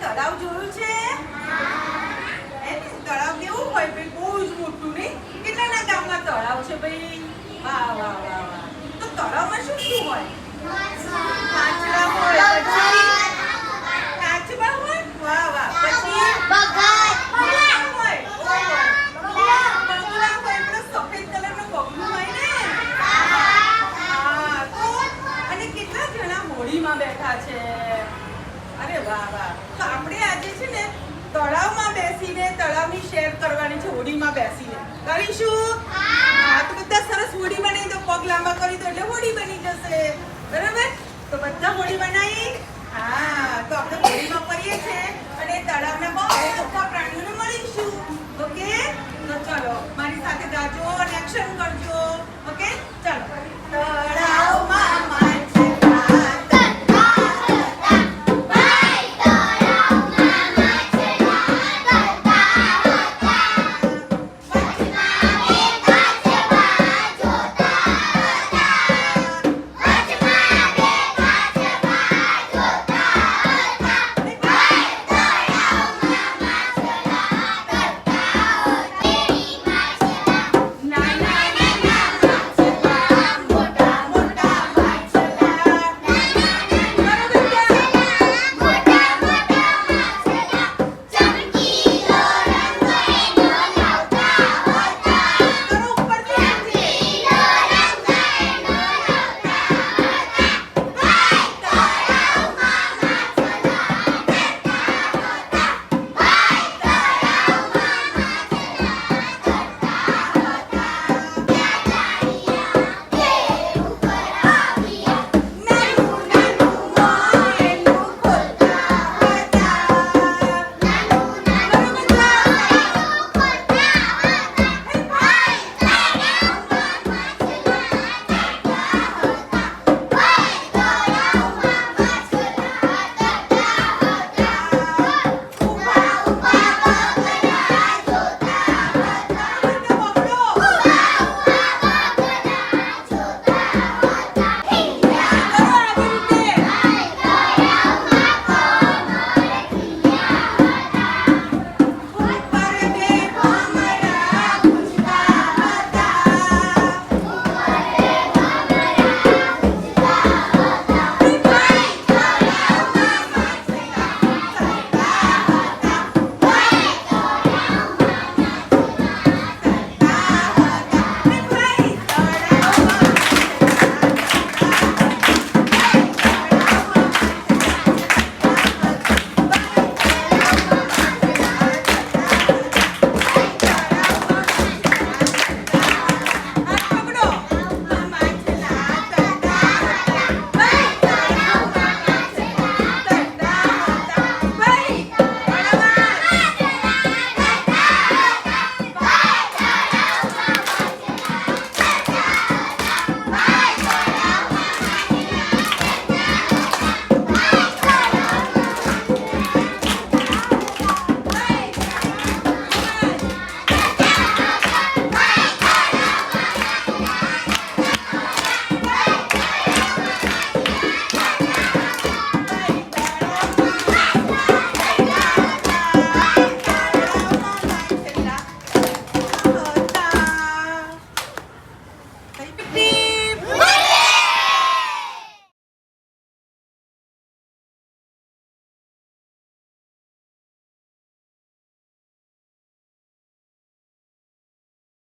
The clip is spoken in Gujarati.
તળાવ જોયું છે? તળાવ કેવું હોય ભાઈ? બહુ જ મોટું નહીં? કેટલાના ગામમાં તળાવ છે ભાઈ? વાહ વાહ વાહ તો તળાવમાં શું શું હોય? બેઠા છે? અરે વાહ વાહ. તો આપણે આજે છે ને તળાવમાં બેસીને, તળાવની શેર કરવાની છે, હોડીમાં બેસીને. કરીશું? હા, તો બધા સરસ હોડી બની તો પગ લાંબા કરી દો, એટલે હોડી બની જશે. બરાબર? તો બધા હોડી બનાવી? હા, તો આપણે હોડીમાં કરીએ છીએ અને તળાવના બહુ બધા પ્રાણીઓને મળીશું. ઓકે? તો ચલો, મારી સાથે ગાજો અને એક્શન કરજો.